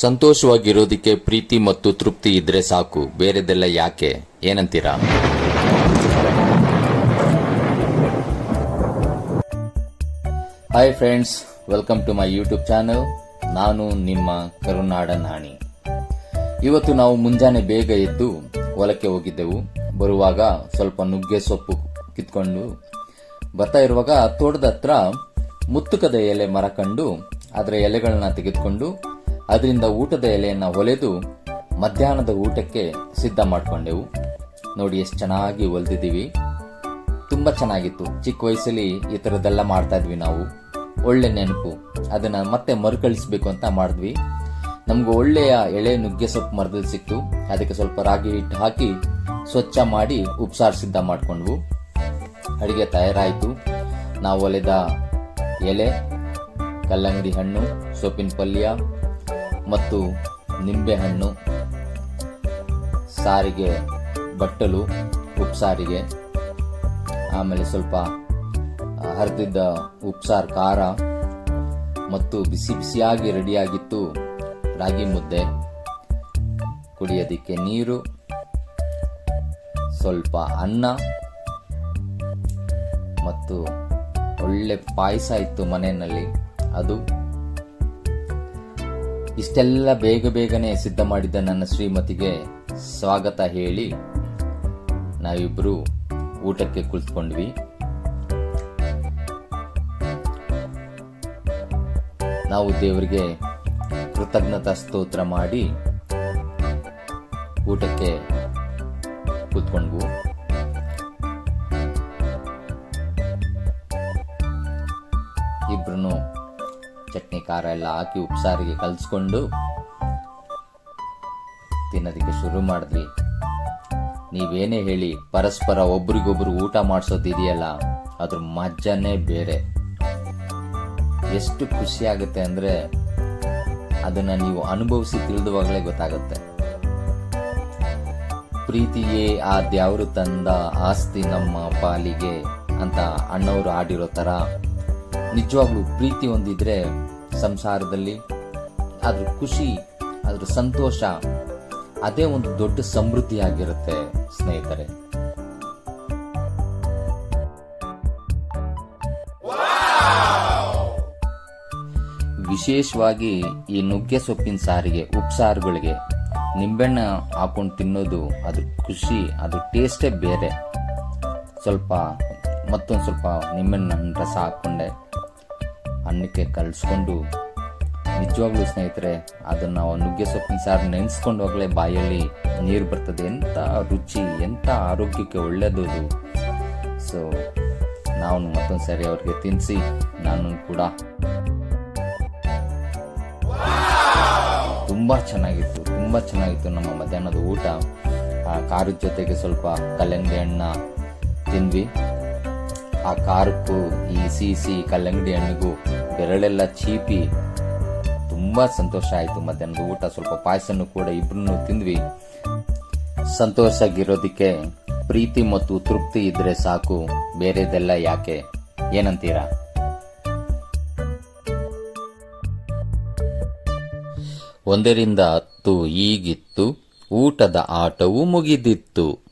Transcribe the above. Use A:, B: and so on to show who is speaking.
A: ಸಂತೋಷವಾಗಿರೋದಕ್ಕೆ ಪ್ರೀತಿ ಮತ್ತು ತೃಪ್ತಿ ಇದ್ರೆ ಸಾಕು, ಬೇರೆದೆಲ್ಲ ಯಾಕೆ? ಏನಂತೀರಾ? Hi friends welcome to my YouTube channel ನಾನು ನಿಮ್ಮ ಕರುನಾಡ ನಾಣಿ ಇವತ್ತು ನಾವು ಮುಂಜಾನೆ ಬೇಗ ಎದ್ದು ಹೊಲಕ್ಕೆ ಹೋಗಿದ್ದೆವು. ಬರುವಾಗ ಸ್ವಲ್ಪ ನುಗ್ಗೆ ಸೊಪ್ಪು ಕಿತ್ಕೊಂಡು ಬರ್ತಾ ಇರುವಾಗ ತೋಟದ ಹತ್ರ ಮುತ್ತುಕದ ಎಲೆ ಮರ ಕಂಡು, ಅದರ ಎಲೆಗಳನ್ನ ತೆಗೆದುಕೊಂಡು ಅದರಿಂದ ಊಟದ ಎಲೆಯನ್ನು ಒಲೆದು ಮಧ್ಯಾಹ್ನದ ಊಟಕ್ಕೆ ಸಿದ್ಧ ಮಾಡಿಕೊಂಡೆವು. ನೋಡಿ ಎಷ್ಟು ಚೆನ್ನಾಗಿ ಒಲ್ದಿದ್ದೀವಿ ತುಂಬ ಚೆನ್ನಾಗಿತ್ತು. ಚಿಕ್ಕ ವಯಸ್ಸಲ್ಲಿ ಈ ಥರದ್ದೆಲ್ಲ ಮಾಡ್ತಾ ಇದ್ವಿ ನಾವು. ಒಳ್ಳೆ ನೆನಪು. ಅದನ್ನು ಮತ್ತೆ ಮರುಕಳಿಸ್ಬೇಕು ಅಂತ ಮಾಡಿದ್ವಿ. ನಮ್ಗೆ ಒಳ್ಳೆಯ ಎಳೆ ನುಗ್ಗೆ ಸೊಪ್ಪು ಮರದಲ್ಲಿ ಸಿಕ್ತು. ಅದಕ್ಕೆ ಸ್ವಲ್ಪ ರಾಗಿ ಹಿಟ್ಟು ಹಾಕಿ ಸ್ವಚ್ಛ ಮಾಡಿ ಉಪ್ಸಾರು ಸಿದ್ಧ ಮಾಡಿಕೊಂಡ್ವು. ಅಡುಗೆ ತಯಾರಾಯಿತು. ನಾವು ಒಲೆದ ಎಲೆ, ಕಲ್ಲಂಗಡಿ ಹಣ್ಣು, ಸೊಪ್ಪಿನ ಪಲ್ಯ ಮತ್ತು ನಿಂಬೆಹಣ್ಣು, ಸಾರಿಗೆ ಬಟ್ಟಲು, ಉಪ್ಸಾರಿಗೆ, ಆಮೇಲೆ ಸ್ವಲ್ಪ ಹರಿದಿದ್ದ ಉಪ್ಸಾರು ಖಾರ ಮತ್ತು ಬಿಸಿ ಬಿಸಿಯಾಗಿ ರೆಡಿಯಾಗಿತ್ತು ರಾಗಿ ಮುದ್ದೆ. ಕುಡಿಯೋದಿಕ್ಕೆ ನೀರು, ಸ್ವಲ್ಪ ಅನ್ನ ಮತ್ತು ಒಳ್ಳೆ ಪಾಯಸ ಇತ್ತು ಮನೆಯಲ್ಲಿ. ಅದು ಇಷ್ಟೆಲ್ಲ ಬೇಗ ಬೇಗನೆ ಸಿದ್ಧ ಮಾಡಿದ್ದ ನನ್ನ ಶ್ರೀಮತಿಗೆ ಸ್ವಾಗತ ಹೇಳಿ ನಾವಿಬ್ರು ಊಟಕ್ಕೆ ಕುಳಿತುಕೊಂಡ್ವಿ. ನಾವು ದೇವರಿಗೆ ಕೃತಜ್ಞತಾ ಸ್ತೋತ್ರ ಮಾಡಿ ಊಟಕ್ಕೆ ಕೂತ್ಕೊಂಡ್ವು ಇಬ್ರು ಚಟ್ನಿ ಖಾರ ಎಲ್ಲ ಹಾಕಿ ಉಪ್ಸಾರಿಗೆ ಕಲಿಸ್ಕೊಂಡು ತಿನ್ನೋದಕ್ಕೆ ಶುರು ಮಾಡಿದ್ವಿ ನೀವೇನೇ ಹೇಳಿ ಪರಸ್ಪರ ಒಬ್ರಿಗೊಬ್ರು ಊಟ ಮಾಡಿಸೋದಿದೆಯಲ್ಲ ಅದ್ರ ಮಜ್ಜನೇ ಬೇರೆ. ಎಷ್ಟು ಖುಷಿ ಆಗುತ್ತೆ ಅಂದ್ರೆ ಅದನ್ನ ನೀವು ಅನುಭವಿಸಿ ತಿಳಿದುವಾಗಲೇ ಗೊತ್ತಾಗುತ್ತೆ. ಪ್ರೀತಿಯೇ ಆ ದೇವರು ತಂದ ಆಸ್ತಿ ನಮ್ಮ ಪಾಲಿಗೆ ಅಂತ ಅಣ್ಣವರು ಆಡಿರೋ ತರ ನಿಜವಾಗ್ಲೂ ಪ್ರೀತಿ ಹೊಂದಿದ್ರೆ ಸಂಸಾರದಲ್ಲಿ ಅದ್ರ ಖುಷಿ ಅದ್ರ ಸಂತೋಷ, ಅದೇ ಒಂದು ದೊಡ್ಡ ಸಮೃದ್ಧಿಯಾಗಿರುತ್ತೆ ಸ್ನೇಹಿತರೆ. ವಿಶೇಷವಾಗಿ ಈ ನುಗ್ಗೆ ಸೊಪ್ಪಿನ ಸಾರಿಗೆ, ಉಪ್ಸಾರುಗಳಿಗೆ ನಿಂಬೆಣ್ಣೆ ಹಾಕೊಂಡು ತಿನ್ನೋದು ಅದ್ರ ಖುಷಿ ಅದ್ರ ಟೇಸ್ಟೇ ಬೇರೆ. ಸ್ವಲ್ಪ, ಮತ್ತೊಂದು ಸ್ವಲ್ಪ ನಿಂಬೆಣ್ಣೆ ರಸ ಹಾಕ್ಕೊಂಡೆ. ಅನ್ನಕ್ಕೆ ಕಲಿಸ್ಕೊಂಡು ನಿಜವಾಗ್ಲೂ ಸ್ನೇಹಿತರೆ, ಅದನ್ನು ನುಗ್ಗೆ ಸೊಪ್ಪಿನ ಸಾರು ನೆನೆಸ್ಕೊಂಡು ಹೋಗಲೇ ಬಾಯಲ್ಲಿ ನೀರು ಬರ್ತದೆ. ಎಂಥ ರುಚಿ ಎಂಥ ಆರೋಗ್ಯಕ್ಕೆ ಒಳ್ಳೆಯದು ಸೊ ನಾವು ಮತ್ತೊಂದು ಸಾರಿ ಅವ್ರಿಗೆ ತಿನ್ನಿಸಿ ನಾನು ಕೂಡ. ತುಂಬ ಚೆನ್ನಾಗಿತ್ತು ತುಂಬ ಚೆನ್ನಾಗಿತ್ತು ನಮ್ಮ ಮಧ್ಯಾಹ್ನದ ಊಟ. ಆ ಖಾರದ ಜೊತೆಗೆ ಸ್ವಲ್ಪ ಕಲ್ಲಂಗಡಿ ಹಣ್ಣ ತಿಂದ್ವಿ. ಆ ಕಾರಕ್ಕೂ ಈ ಸಿಸಿ ಕಲ್ಲಂಗಡಿ ಹಣ್ಣಿಗೂ ಬೆರಳೆಲ್ಲ ಚೀಪಿ ತುಂಬ ಸಂತೋಷ ಆಯಿತು. ಮಧ್ಯಾಹ್ನದ ಊಟ ಸ್ವಲ್ಪ ಪಾಯಸನೂ ಕೂಡ ಇಬ್ರು ತಿಂದ್ವಿ. ಸಂತೋಷ ಆಗಿರೋದಕ್ಕೆ ಪ್ರೀತಿ ಮತ್ತು ತೃಪ್ತಿ ಇದ್ರೆ ಸಾಕು. ಬೇರೆದೆಲ್ಲ ಯಾಕೆ? ಏನಂತೀರಾ? ಒಂದರಿಂದ ಹತ್ತು ಈಗಿತ್ತು. ಊಟದ ಆಟವು ಮುಗಿದಿತ್ತು.